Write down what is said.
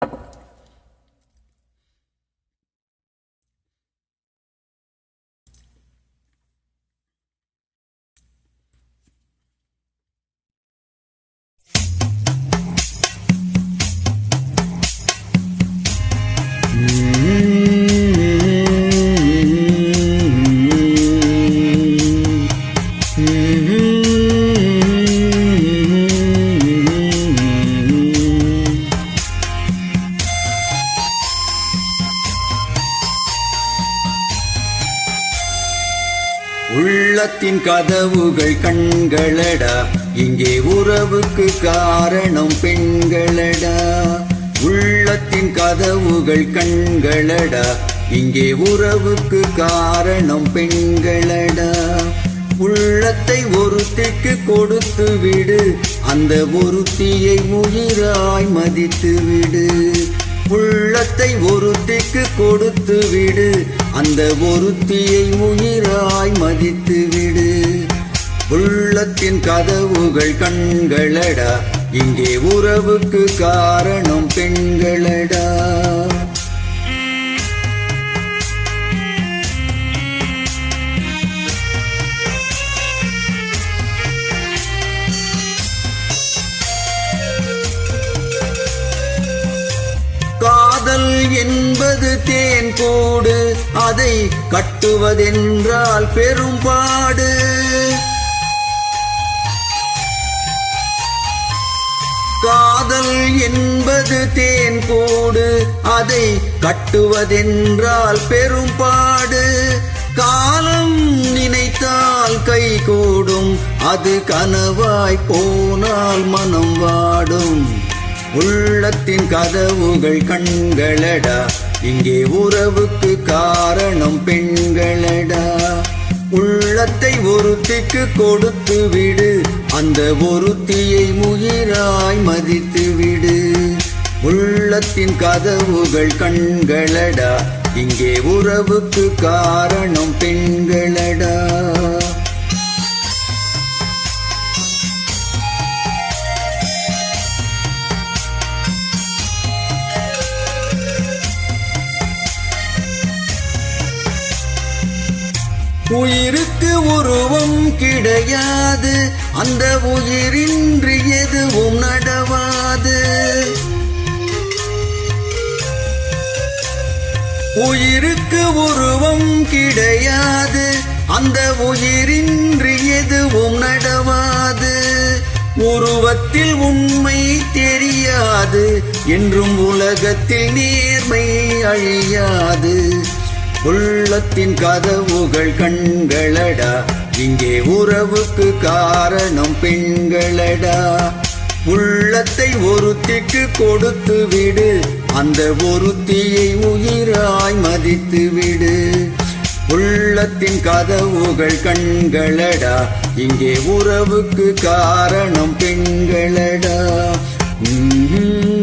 you உள்ளத்தின் கதவுகள் கண்களடா. இங்கே உறவுக்கு காரணம் பெண்களடா. உள்ளத்தின் கதவுகள் கண்களடா. இங்கே உறவுக்கு காரணம் பெண்களடா. உள்ளத்தை ஒருத்திக்கு கொடுத்து விடு. அந்த ஒருத்தியை உயிராய் மதித்து விடு. உள்ளத்தை ஒருத்திக்கு கொடுத்து விடு. அந்த ஒருத்தியை உயிராய் மதித்து விடு உள்ளத்தின் கதவுகள் கண்களடா. இங்கே உறவுக்கு காரணம் பெண்களடா. என்பது தேன் கூடு. அதை கட்டுவதென்றால் பெரும்பாடு காதல் என்பது தேன் கூடு. அதை கட்டுவதென்றால் பெரும்பாடு காலம் நினைத்தால் கை கூடும். அது கனவாய் போனால் மனம் வாடும். உள்ளத்தின் கதவுகள் கண்களடா. இங்கே உறவுக்கு காரணம் பெண்களடா. உள்ளத்தை ஒருத்திக்கு கொடுத்து விடு. அந்த ஒருத்தியை முயிராய் மதித்து விடு. உள்ளத்தின் கதவுகள் கண்களடா. இங்கே உறவுக்கு காரணம் பெண் உயிருக்கு உருவம் கிடையாது. அந்த உயிரின்றி எதுவும் நடவாது. உயிருக்கு உருவம் கிடையாது. அந்த உயிரின்றி எதுவும் நடவாது. உருவத்தில் உண்மை தெரியாது. என்றும் உலகத்தில் நேர்மை அழியாது. உள்ளத்தின் கதவுகள் கண்களடா. இங்கே உறவுக்கு காரணம் பெண்களடா. உள்ளத்தை ஒருத்திக்கு கொடுத்து விடு. அந்த ஒருத்தியை உயிராய் மதித்து விடு. உள்ளத்தின் கதவுகள் கண்களடா. இங்கே உறவுக்கு காரணம் பெண்களடா. உம்